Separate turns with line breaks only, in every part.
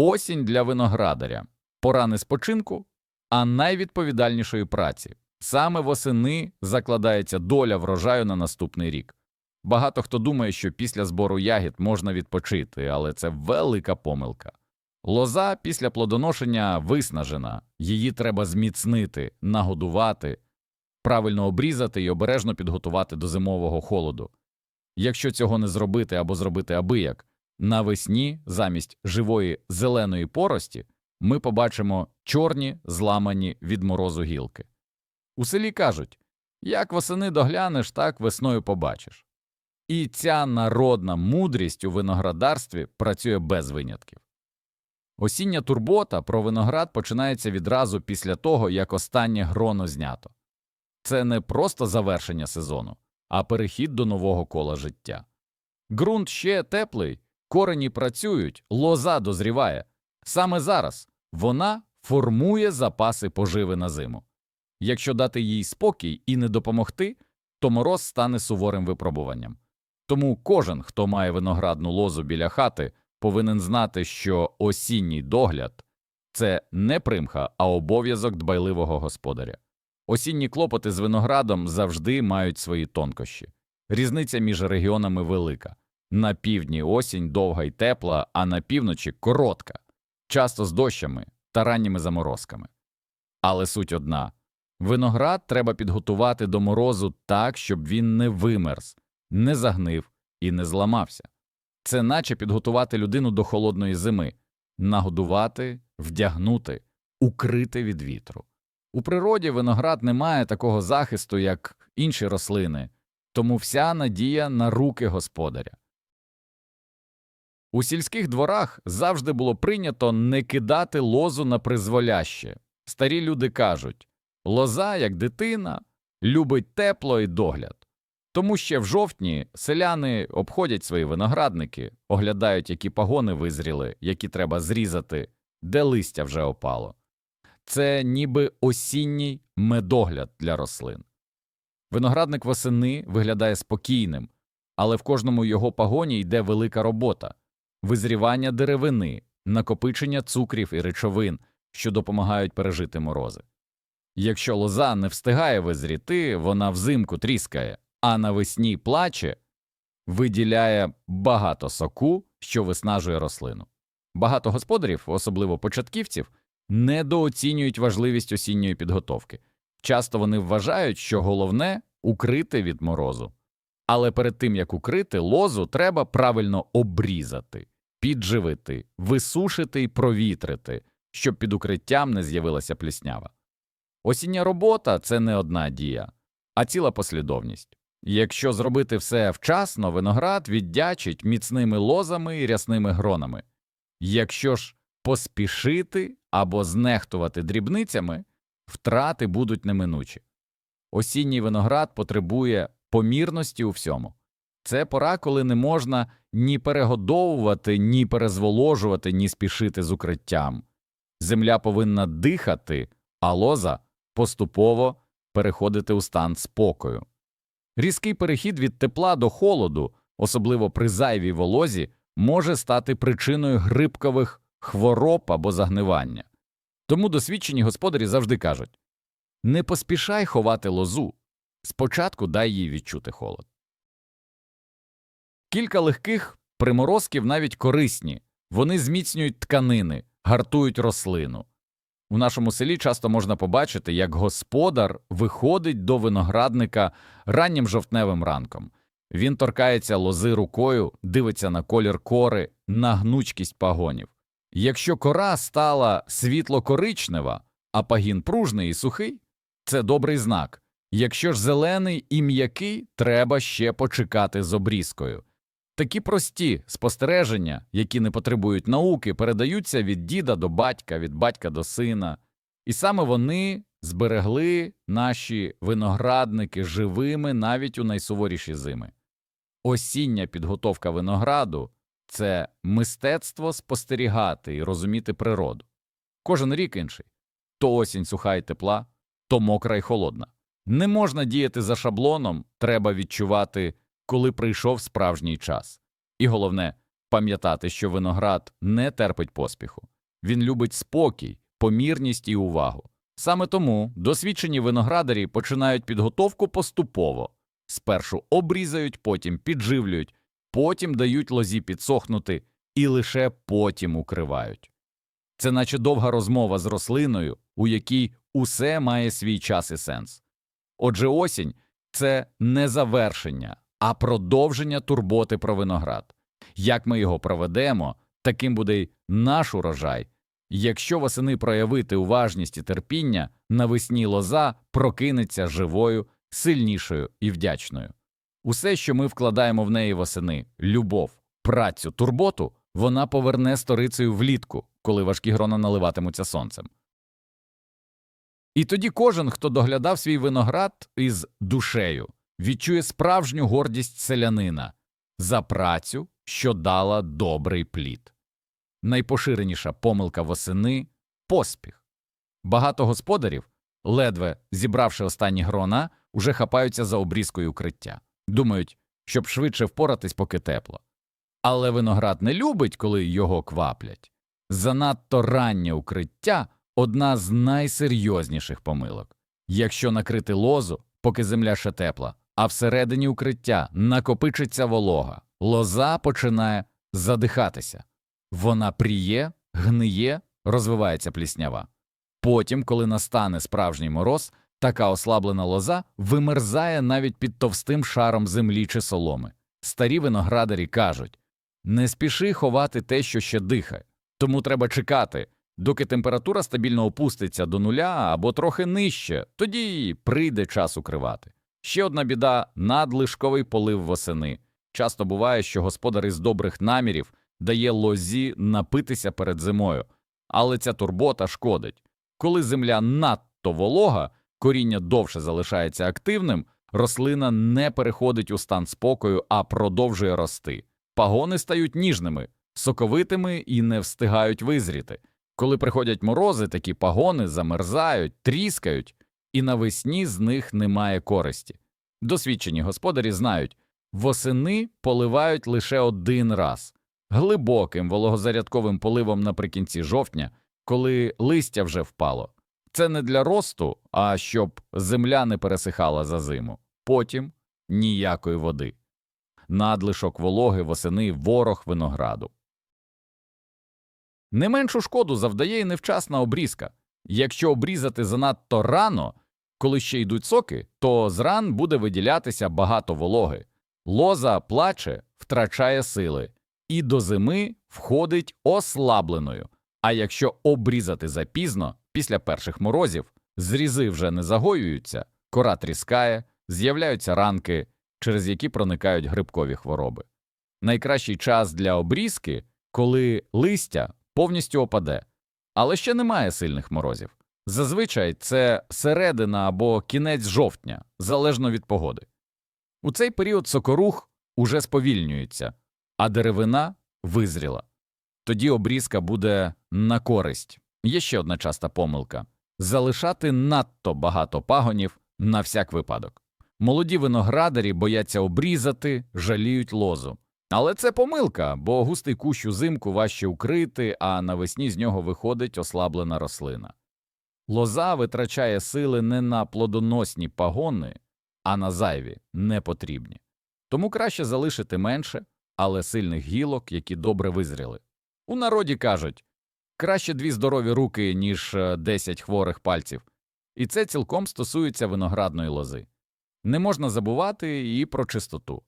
Осінь для виноградаря пора не спочинку, а найвідповідальнішої праці. Саме восени закладається доля врожаю на наступний рік. Багато хто думає, що після збору ягід можна відпочити, але це велика помилка. Лоза після плодоношення виснажена, її треба зміцнити, нагодувати, правильно обрізати і обережно підготувати до зимового холоду. Якщо цього не зробити або зробити абияк, навесні замість живої зеленої порості ми побачимо чорні, зламані від морозу гілки. У селі кажуть як восени доглянеш, так весною побачиш. І ця народна мудрість у виноградарстві працює без винятків. Осіння турбота про виноград починається відразу після того, як останнє гроно знято. Це не просто завершення сезону, а перехід до нового кола життя. Ґрунт ще теплий, корені працюють, лоза дозріває. Саме зараз вона формує запаси поживи на зиму. Якщо дати їй спокій і не допомогти, то мороз стане суворим випробуванням. Тому кожен, хто має виноградну лозу біля хати, повинен знати, що осінній догляд це не примха, а обов'язок дбайливого господаря. Осінні клопоти з виноградом завжди мають свої тонкощі. Різниця між регіонами велика. На півдні осінь довга й тепла, а на півночі коротка, часто з дощами та ранніми заморозками. Але суть одна виноград треба підготувати до морозу так, щоб він не вимерз, не загнив і не зламався. Це наче підготувати людину до холодної зими, нагодувати, вдягнути, укрити від вітру. У природі виноград не має такого захисту, як інші рослини, тому вся надія на руки господаря. У сільських дворах завжди було прийнято не кидати лозу на призволяще. Старі люди кажуть лоза, як дитина, любить тепло і догляд. Тому ще в жовтні селяни обходять свої виноградники, оглядають, які пагони визріли, які треба зрізати, де листя вже опало. Це ніби осінній медогляд для рослин. Виноградник восени виглядає спокійним, але в кожному його пагоні йде велика робота визрівання деревини, накопичення цукрів і речовин, що допомагають пережити морози. Якщо лоза не встигає визріти, вона взимку тріскає, а навесні плаче, виділяє багато соку, що виснажує рослину. Багато господарів, особливо початківців, недооцінюють важливість осінньої підготовки. Часто вони вважають, що головне укрити від морозу. Але перед тим як укрити лозу, треба правильно обрізати, підживити, висушити і провітрити, щоб під укриттям не з'явилася пліснява. Осіння робота це не одна дія, а ціла послідовність. Якщо зробити все вчасно, виноград віддячить міцними лозами і рясними гронами. Якщо ж поспішити або знехтувати дрібницями, втрати будуть неминучі. Осінній виноград потребує помірності у всьому. Це пора, коли не можна ні перегодовувати, ні перезволожувати, ні спішити з укриттям. Земля повинна дихати, а лоза поступово переходити у стан спокою. Різкий перехід від тепла до холоду, особливо при зайвій волозі, може стати причиною грибкових хвороб або загнивання. Тому досвідчені господарі завжди кажуть не поспішай ховати лозу, спочатку дай їй відчути холод. Кілька легких приморозків навіть корисні, вони зміцнюють тканини, гартують рослину. У нашому селі часто можна побачити, як господар виходить до виноградника раннім жовтневим ранком. Він торкається лози рукою, дивиться на колір кори, на гнучкість пагонів. Якщо кора стала світло-коричнева, а пагін пружний і сухий, це добрий знак. Якщо ж зелений і м'який, треба ще почекати з обрізкою. Такі прості спостереження, які не потребують науки, передаються від діда до батька, від батька до сина, і саме вони зберегли наші виноградники живими навіть у найсуворіші зими. Осіння підготовка винограду це мистецтво спостерігати і розуміти природу. Кожен рік інший то осінь суха і тепла, то мокра і холодна. Не можна діяти за шаблоном, треба відчувати, коли прийшов справжній час. І головне пам'ятати, що виноград не терпить поспіху. Він любить спокій, помірність і увагу. Саме тому досвідчені виноградарі починають підготовку поступово. Спершу обрізають, потім підживлюють, потім дають лозі підсохнути і лише потім укривають. Це наче довга розмова з рослиною, у якій усе має свій час і сенс. Отже, осінь це не завершення, а продовження турботи про виноград. Як ми його проведемо, таким буде й наш урожай. Якщо восени проявити уважність і терпіння, навесні лоза прокинеться живою, сильнішою і вдячною. Усе, що ми вкладаємо в неї восени любов, працю, турботу, вона поверне сторицею влітку, коли важкі грона наливатимуться сонцем. І тоді кожен, хто доглядав свій виноград із душею, відчує справжню гордість селянина за працю, що дала добрий плід. Найпоширеніша помилка восени поспіх. Багато господарів, ледве зібравши останні грона, уже хапаються за обрізкою укриття. Думають, щоб швидше впоратись, поки тепло. Але виноград не любить, коли його кваплять. Занадто раннє укриття одна з найсерйозніших помилок. Якщо накрити лозу, поки земля ще тепла, а всередині укриття накопичиться волога, лоза починає задихатися. Вона пріє, гниє, розвивається пліснява. Потім, коли настане справжній мороз, така ослаблена лоза вимерзає навіть під товстим шаром землі чи соломи. Старі виноградарі кажуть не спіши ховати те, що ще дихає, тому треба чекати, доки температура стабільно опуститься до нуля або трохи нижче, тоді прийде час укривати. Ще одна біда надлишковий полив восени. Часто буває, що господар із добрих намірів дає лозі напитися перед зимою, але ця турбота шкодить. Коли земля надто волога, коріння довше залишається активним, рослина не переходить у стан спокою, а продовжує рости. Пагони стають ніжними, соковитими і не встигають визріти. Коли приходять морози, такі пагони замерзають, тріскають, і навесні з них немає користі. Досвідчені господарі знають, восени поливають лише один раз глибоким вологозарядковим поливом наприкінці жовтня, коли листя вже впало. Це не для росту, а щоб земля не пересихала за зиму. Потім ніякої води. Надлишок вологи восени ворог винограду. Не меншу шкоду завдає і невчасна обрізка. Якщо обрізати занадто рано, коли ще йдуть соки, то з ран буде виділятися багато вологи. Лоза плаче, втрачає сили, і до зими входить ослабленою. А якщо обрізати запізно, після перших морозів, зрізи вже не загоюються, кора тріскає, з'являються ранки, через які проникають грибкові хвороби. Найкращий час для обрізки, коли листя повністю опаде, але ще немає сильних морозів. Зазвичай це середина або кінець жовтня, залежно від погоди. У цей період сокорух уже сповільнюється, а деревина визріла. Тоді обрізка буде на користь. Є ще одна часта помилка залишати надто багато пагонів на всяк випадок. Молоді виноградарі бояться обрізати, жаліють лозу. Але це помилка, бо густий кущ узимку важче укрити, а навесні з нього виходить ослаблена рослина. Лоза витрачає сили не на плодоносні пагони, а на зайві, непотрібні. Тому краще залишити менше, але сильних гілок, які добре визріли. У народі кажуть краще дві здорові руки, ніж е, десять хворих пальців, і це цілком стосується виноградної лози. Не можна забувати і про чистоту.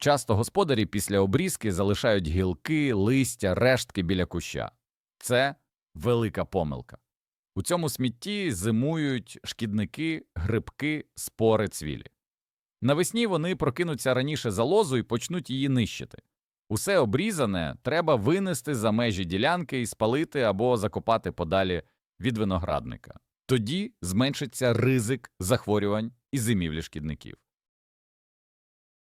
Часто господарі після обрізки залишають гілки, листя, рештки біля куща. Це велика помилка. У цьому смітті зимують шкідники, грибки, спори цвілі. Навесні вони прокинуться раніше за лозу і почнуть її нищити. Усе обрізане треба винести за межі ділянки і спалити або закопати подалі від виноградника. Тоді зменшиться ризик захворювань і зимівлі шкідників.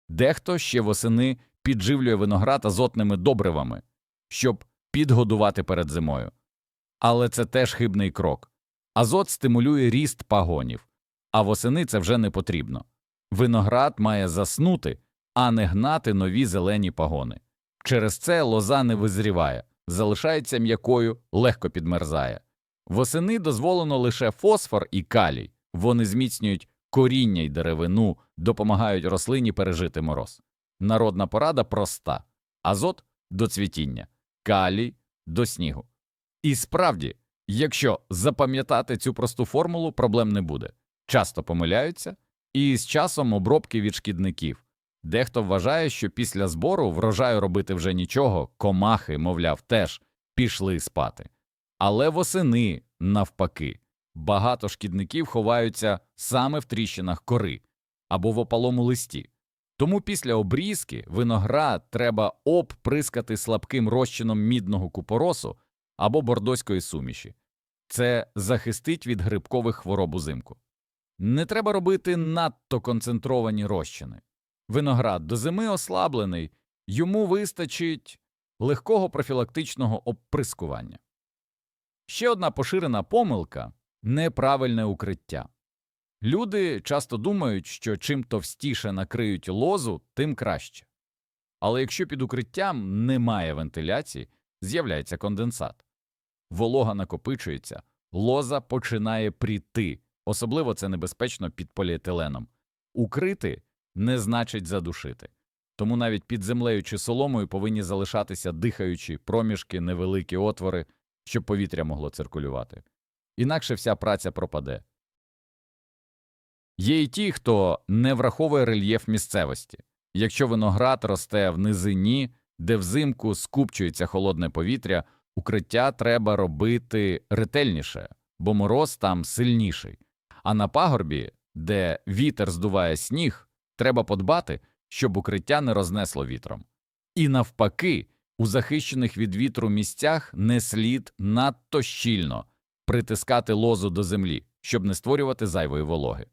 Дехто ще восени підживлює виноград азотними добривами, щоб підгодувати перед зимою. Але це теж хибний крок. Азот стимулює ріст пагонів, а восени це вже не потрібно. Виноград має заснути, а не гнати нові зелені пагони. Через це лоза не визріває, залишається м'якою, легко підмерзає. Восени дозволено лише фосфор і калій. Вони зміцнюють коріння й деревину, допомагають рослині пережити мороз. Народна порада проста: азот до цвітіння, калій до снігу. І справді, якщо запам'ятати цю просту формулу, проблем не буде. Часто помиляються, і з часом обробки від шкідників. Дехто вважає, що після збору врожаю робити вже нічого, комахи, мовляв, теж пішли спати. Але восени, навпаки, багато шкідників ховаються саме в тріщинах кори або в опалому листі. Тому після обрізки виноград треба обприскати слабким розчином мідного купоросу або бордоської суміші. Це захистить від грибкових хвороб узимку. Не треба робити надто концентровані розчини. Виноград до зими ослаблений, йому вистачить легкого профілактичного обприскування. Ще одна поширена помилка неправильне укриття. Люди часто думають, що чим товстіше накриють лозу, тим краще. Але якщо під укриттям немає вентиляції, з'являється конденсат. Волога накопичується, лоза починає пріти, особливо це небезпечно під поліетиленом. Укрити не значить задушити. Тому навіть під землею чи соломою повинні залишатися дихаючі проміжки, невеликі отвори, щоб повітря могло циркулювати. Інакше вся праця пропаде. Є й ті, хто не враховує рельєф місцевості. Якщо виноград росте в низині, де взимку скупчується холодне повітря, укриття треба робити ретельніше, бо мороз там сильніший. А на пагорбі, де вітер здуває сніг, треба подбати, щоб укриття не рознесло вітром. І навпаки, у захищених від вітру місцях не слід надто щільно притискати лозу до землі, щоб не створювати зайвої вологи.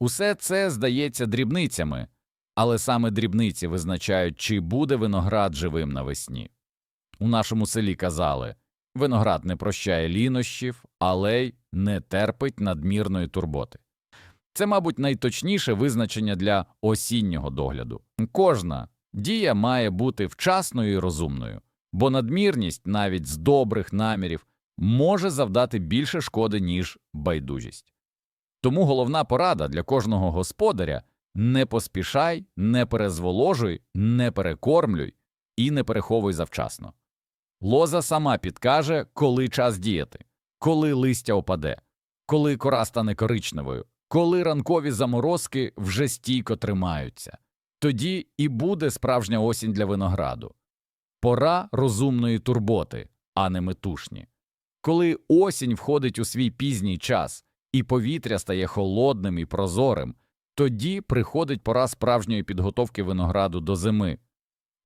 Усе це здається дрібницями, але саме дрібниці визначають, чи буде виноград живим навесні. У нашому селі казали виноград не прощає лінощів, але й не терпить надмірної турботи. Це, мабуть, найточніше визначення для осіннього догляду. Кожна дія має бути вчасною і розумною, бо надмірність навіть з добрих намірів може завдати більше шкоди, ніж байдужість. Тому головна порада для кожного господаря не поспішай, не перезволожуй, не перекормлюй і не переховуй завчасно. Лоза сама підкаже, коли час діяти, коли листя опаде, коли кора стане коричневою, коли ранкові заморозки вже стійко тримаються. Тоді і буде справжня осінь для винограду. Пора розумної турботи, а не метушні. Коли осінь входить у свій пізній час і повітря стає холодним і прозорим, тоді приходить пора справжньої підготовки винограду до зими.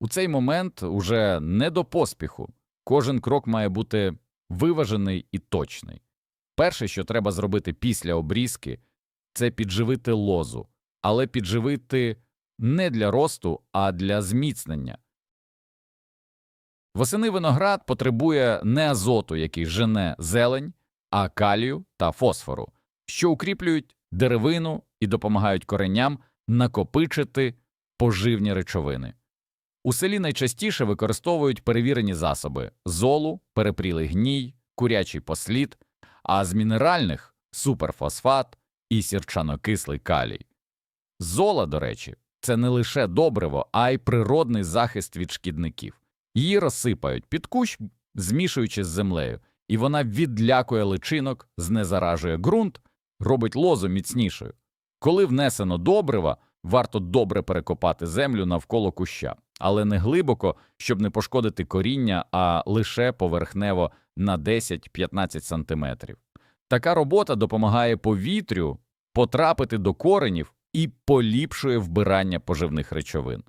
У цей момент уже не до поспіху, кожен крок має бути виважений і точний. Перше, що треба зробити після обрізки, це підживити лозу, але підживити не для росту, а для зміцнення. Восени виноград потребує не азоту, який жене зелень, а калію та фосфору, що укріплюють деревину і допомагають коренням накопичити поживні речовини. У селі найчастіше використовують перевірені засоби золу, перепрілий гній, курячий послід, а з мінеральних суперфосфат і сірчанокислий калій. Зола, до речі, це не лише добриво, а й природний захист від шкідників. Її розсипають під кущ, змішуючи з землею, і вона відлякує личинок, знезаражує ґрунт, робить лозу міцнішою. Коли внесено добрива, варто добре перекопати землю навколо куща, але не глибоко, щоб не пошкодити коріння, а лише поверхнево на 10-15 сантиметрів. Така робота допомагає повітрю потрапити до коренів і поліпшує вбирання поживних речовин.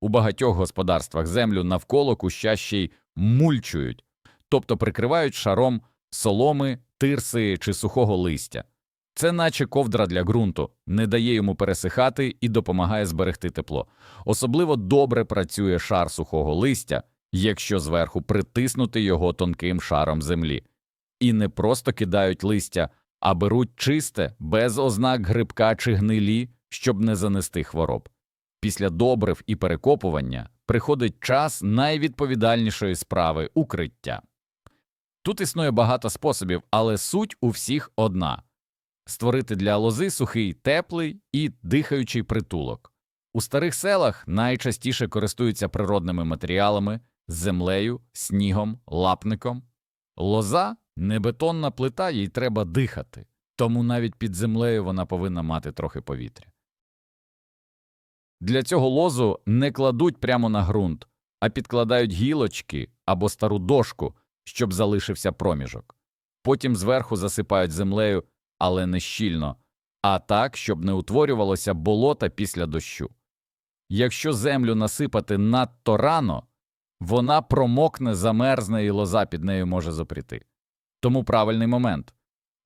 У багатьох господарствах землю навколо куща ще й мульчують, тобто прикривають шаром соломи, тирси чи сухого листя. Це наче ковдра для ґрунту, не дає йому пересихати і допомагає зберегти тепло. Особливо добре працює шар сухого листя, якщо зверху притиснути його тонким шаром землі. І не просто кидають листя, а беруть чисте, без ознак грибка чи гнилі, щоб не занести хвороб. Після добрив і перекопування приходить час найвідповідальнішої справи укриття. Тут існує багато способів, але суть у всіх одна створити для лози сухий, теплий і дихаючий притулок. У старих селах найчастіше користуються природними матеріалами, землею, снігом, лапником. Лоза не бетонна плита, їй треба дихати, тому навіть під землею вона повинна мати трохи повітря. Для цього лозу не кладуть прямо на ґрунт, а підкладають гілочки або стару дошку, щоб залишився проміжок. Потім зверху засипають землею, але не щільно, а так, щоб не утворювалося болота після дощу. Якщо землю насипати надто рано, вона промокне, замерзне і лоза під нею може запріти. Тому правильний момент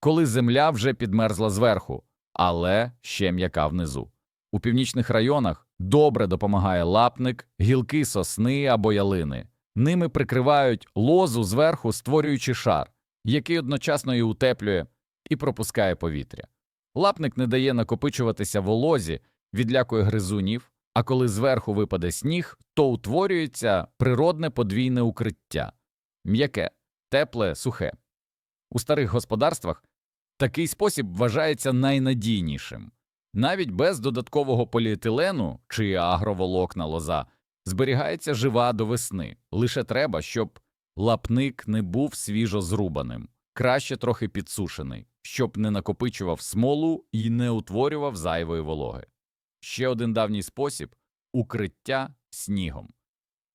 коли земля вже підмерзла зверху, але ще м'яка внизу. У північних районах добре допомагає лапник, гілки сосни або ялини. Ними прикривають лозу зверху, створюючи шар, який одночасно і утеплює і пропускає повітря. Лапник не дає накопичуватися волозі, відлякує гризунів, а коли зверху випаде сніг, то утворюється природне подвійне укриття м'яке, тепле, сухе. У старих господарствах такий спосіб вважається найнадійнішим. Навіть без додаткового поліетилену чи агроволокна лоза зберігається жива до весни. Лише треба, щоб лапник не був свіжо зрубаним, краще трохи підсушений, щоб не накопичував смолу і не утворював зайвої вологи. Ще один давній спосіб укриття снігом.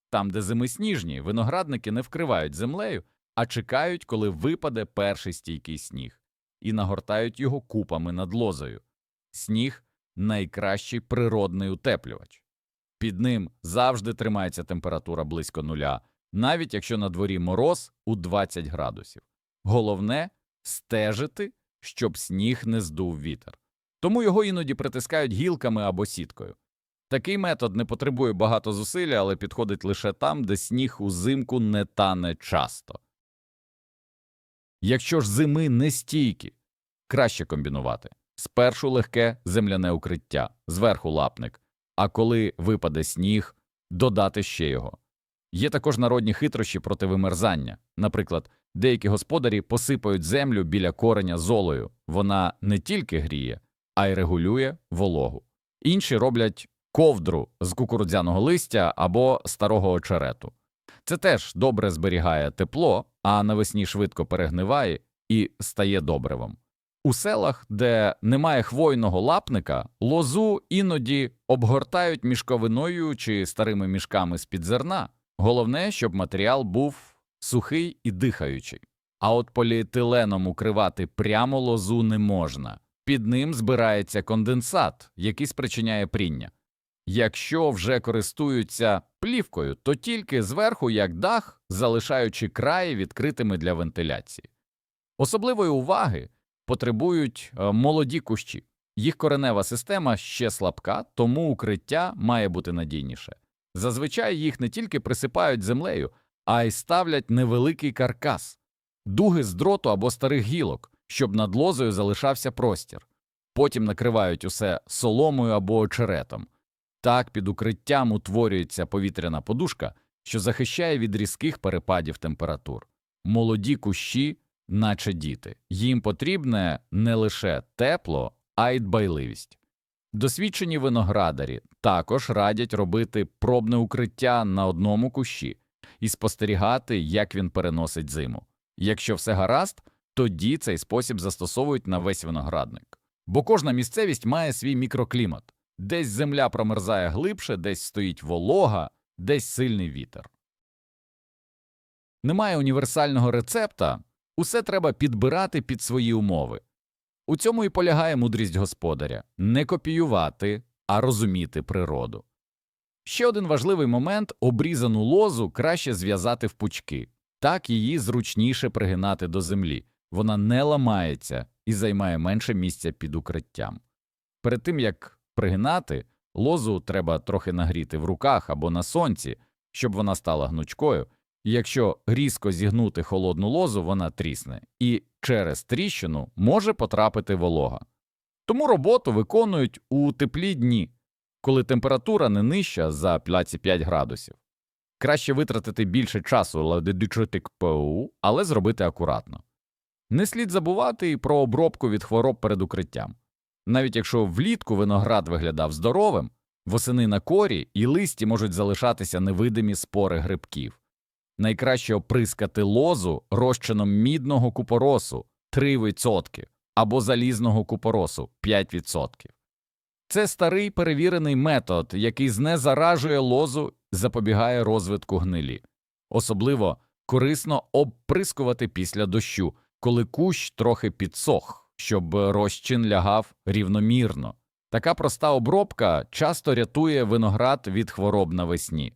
Там, де зими сніжні, виноградники не вкривають землею, а чекають, коли випаде перший стійкий сніг, і нагортають його купами над лозою. Сніг найкращий природний утеплювач. Під ним завжди тримається температура близько нуля, навіть якщо на дворі мороз у 20 градусів. Головне стежити, щоб сніг не здув вітер. Тому його іноді притискають гілками або сіткою. Такий метод не потребує багато зусилля, але підходить лише там, де сніг узимку не тане часто. Якщо ж зими не стійкі, краще комбінувати. Спершу легке земляне укриття, зверху лапник, а коли випаде сніг, додати ще його. Є також народні хитрощі проти вимерзання. Наприклад, деякі господарі посипають землю біля кореня золою. Вона не тільки гріє, а й регулює вологу. Інші роблять ковдру з кукурудзяного листя або старого очерету. Це теж добре зберігає тепло, а навесні швидко перегниває і стає добривом. У селах, де немає хвойного лапника, лозу іноді обгортають мішковиною чи старими мішками з-під зерна. Головне, щоб матеріал був сухий і дихаючий. А от поліетиленом укривати прямо лозу не можна. Під ним збирається конденсат, який спричиняє пріння. Якщо вже користуються плівкою, то тільки зверху як дах, залишаючи краї відкритими для вентиляції. Особливої уваги потребують е, молоді кущі. Їх коренева система ще слабка, тому укриття має бути надійніше. Зазвичай їх не тільки присипають землею, а й ставлять невеликий каркас, дуги з дроту або старих гілок, щоб над лозою залишався простір. Потім накривають усе соломою або очеретом. Так під укриттям утворюється повітряна подушка, що захищає від різких перепадів температур. Молоді кущі, наче діти, їм потрібне не лише тепло, а й дбайливість. Досвідчені виноградарі також радять робити пробне укриття на одному кущі і спостерігати, як він переносить зиму. Якщо все гаразд, тоді цей спосіб застосовують на весь виноградник. Бо кожна місцевість має свій мікроклімат. Десь земля промерзає глибше, десь стоїть волога, десь сильний вітер. Немає універсального рецепта, усе треба підбирати під свої умови. У цьому і полягає мудрість господаря не копіювати, а розуміти природу. Ще один важливий момент обрізану лозу краще зв'язати в пучки, так її зручніше пригинати до землі, вона не ламається і займає менше місця під укриттям. Перед тим як пригинати, лозу треба трохи нагріти в руках або на сонці, щоб вона стала гнучкою. Якщо різко зігнути холодну лозу, вона трісне, і через тріщину може потрапити волога. Тому роботу виконують у теплі дні, коли температура не нижча за 25 градусів. Краще витратити більше часу КПУ, але зробити акуратно. Не слід забувати і про обробку від хвороб перед укриттям. Навіть якщо влітку виноград виглядав здоровим, восени на корі і листі можуть залишатися невидимі спори грибків. Найкраще оприскати лозу розчином мідного купоросу 3% або залізного купоросу 5%. Це старий перевірений метод, який знезаражує лозу, запобігає розвитку гнилі. Особливо корисно обприскувати після дощу, коли кущ трохи підсох, щоб розчин лягав рівномірно. Така проста обробка часто рятує виноград від хвороб навесні.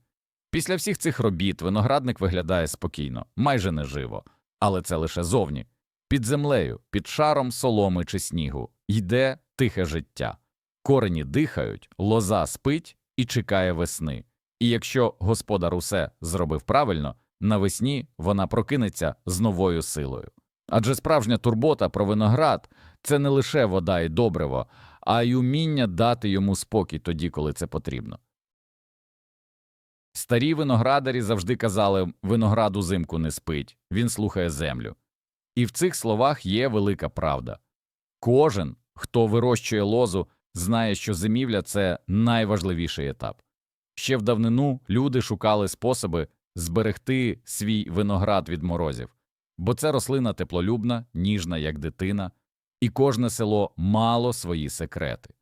Після всіх цих робіт виноградник виглядає спокійно, майже неживо, але це лише зовні. Під землею, під шаром соломи чи снігу йде тихе життя. Корені дихають, лоза спить і чекає весни. І якщо господар усе зробив правильно, навесні вона прокинеться з новою силою. Адже справжня турбота про виноград це не лише вода і добриво, а й уміння дати йому спокій тоді, коли це потрібно. Старі виноградарі завжди казали виноград узимку не спить, він слухає землю. І в цих словах є велика правда. Кожен, хто вирощує лозу, знає, що зимівля це найважливіший етап. Ще в давнину люди шукали способи зберегти свій виноград від морозів, бо це рослина теплолюбна, ніжна, як дитина, і кожне село мало свої секрети.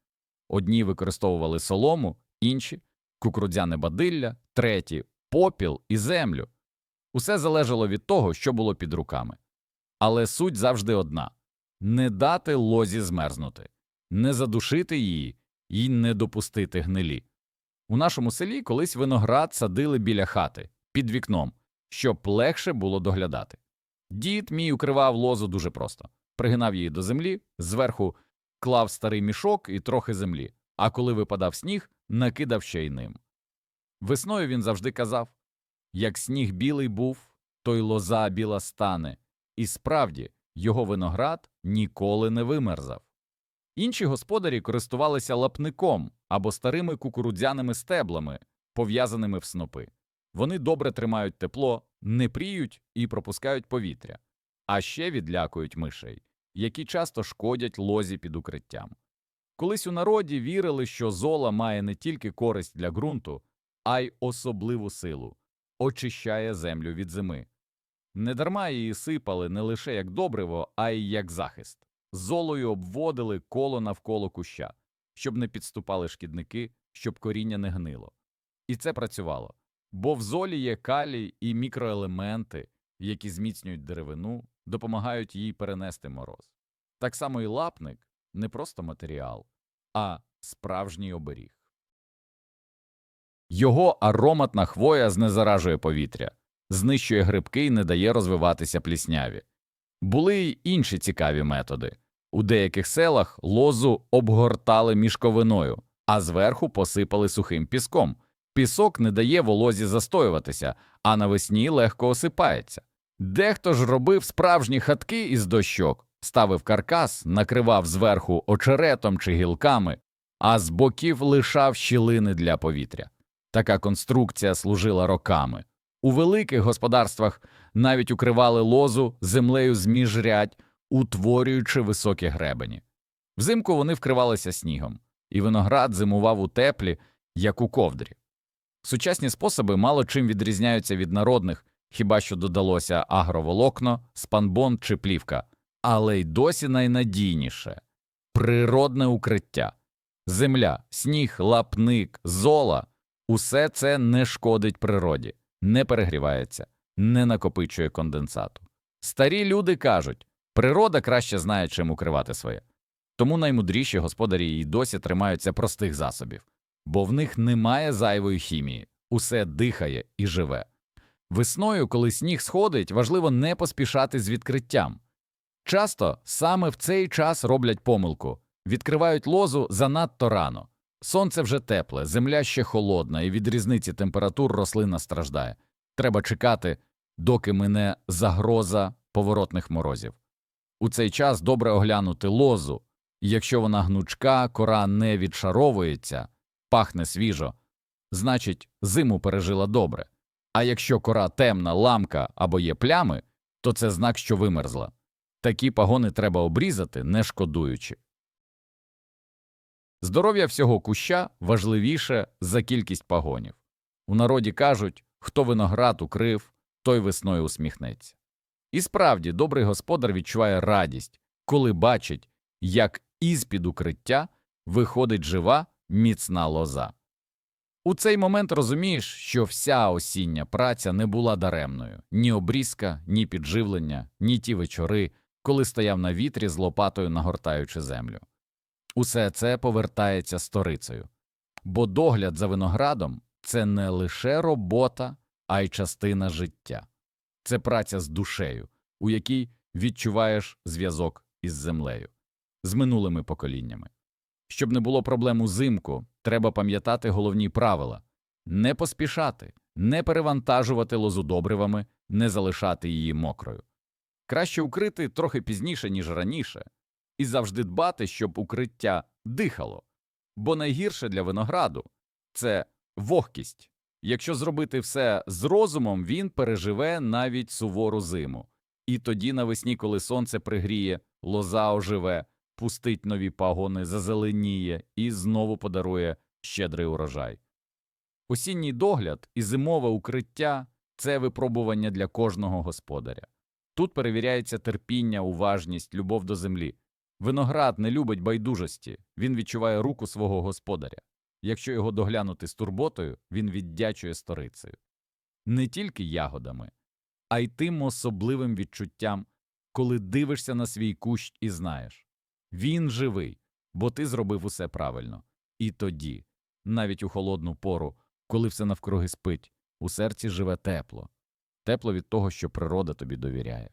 Одні використовували солому, інші кукурудзяне бадилля, треті попіл і землю. Усе залежало від того, що було під руками. Але суть завжди одна не дати лозі змерзнути, не задушити її і не допустити гнилі. У нашому селі колись виноград садили біля хати, під вікном, щоб легше було доглядати. Дід мій укривав лозу дуже просто пригинав її до землі, зверху клав старий мішок і трохи землі, а коли випадав сніг, накидав ще й ним. Весною він завжди казав як сніг білий був, то й лоза біла стане, і справді його виноград ніколи не вимерзав. Інші господарі користувалися лапником або старими кукурудзяними стеблами, пов'язаними в снопи. Вони добре тримають тепло, не пріють і пропускають повітря, а ще відлякують мишей, які часто шкодять лозі під укриттям. Колись у народі вірили, що зола має не тільки користь для ґрунту, а й особливу силу очищає землю від зими. Недарма її сипали не лише як добриво, а й як захист. Золою обводили коло навколо куща, щоб не підступали шкідники, щоб коріння не гнило. І це працювало. Бо в золі є калій і мікроелементи, які зміцнюють деревину, допомагають їй перенести мороз. Так само і лапник не просто матеріал, а справжній оберіг. Його ароматна хвоя знезаражує повітря, знищує грибки і не дає розвиватися плісняві. Були й інші цікаві методи. У деяких селах лозу обгортали мішковиною, а зверху посипали сухим піском. Пісок не дає волозі застоюватися, а навесні легко осипається. Дехто ж робив справжні хатки із дощок, ставив каркас, накривав зверху очеретом чи гілками, а з боків лишав щілини для повітря. Така конструкція служила роками. У великих господарствах навіть укривали лозу землею з міжрядь, утворюючи високі гребені. Взимку вони вкривалися снігом, і виноград зимував у теплі, як у ковдрі. Сучасні способи мало чим відрізняються від народних, хіба що додалося агроволокно, спанбон чи плівка, але й досі найнадійніше природне укриття. Земля, сніг, лапник, зола усе це не шкодить природі, не перегрівається, не накопичує конденсату. Старі люди кажуть природа краще знає, чим укривати своє. Тому наймудріші господарі і досі тримаються простих засобів, бо в них немає зайвої хімії, усе дихає і живе. Весною, коли сніг сходить, важливо не поспішати з відкриттям. Часто саме в цей час роблять помилку відкривають лозу занадто рано. Сонце вже тепле, земля ще холодна, і від різниці температур рослина страждає. Треба чекати, доки мине загроза поворотних морозів. У цей час добре оглянути лозу, і якщо вона гнучка, кора не відшаровується, пахне свіжо, значить, зиму пережила добре. А якщо кора темна, ламка або є плями, то це знак, що вимерзла. Такі пагони треба обрізати, не шкодуючи. Здоров'я всього куща важливіше за кількість пагонів. У народі кажуть, хто виноград укрив, той весною усміхнеться. І справді, добрий господар відчуває радість, коли бачить, як із-під укриття виходить жива, міцна лоза. У цей момент розумієш, що вся осіння праця не була даремною ні обрізка, ні підживлення, ні ті вечори, коли стояв на вітрі з лопатою нагортаючи землю. Усе це повертається сторицею. Бо догляд за виноградом це не лише робота, а й частина життя. Це праця з душею, у якій відчуваєш зв'язок із землею, з минулими поколіннями. Щоб не було проблем узимку, треба пам'ятати головні правила не поспішати, не перевантажувати лозу добривами, не залишати її мокрою. Краще укрити трохи пізніше, ніж раніше, і завжди дбати, щоб укриття дихало. Бо найгірше для винограду це вогкість. Якщо зробити все з розумом, він переживе навіть сувору зиму. І тоді навесні, коли сонце пригріє, лоза оживе, пустить нові пагони, зазеленіє і знову подарує щедрий урожай. Осінній догляд і зимове укриття це випробування для кожного господаря. Тут перевіряється терпіння, уважність, любов до землі. Виноград не любить байдужості, він відчуває руку свого господаря. Якщо його доглянути з турботою, він віддячує сторицею. Не тільки ягодами, а й тим особливим відчуттям, коли дивишся на свій кущ і знаєш він живий, бо ти зробив усе правильно. І тоді, навіть у холодну пору, коли все навкруги спить, у серці живе тепло, тепло від того, що природа тобі довіряє.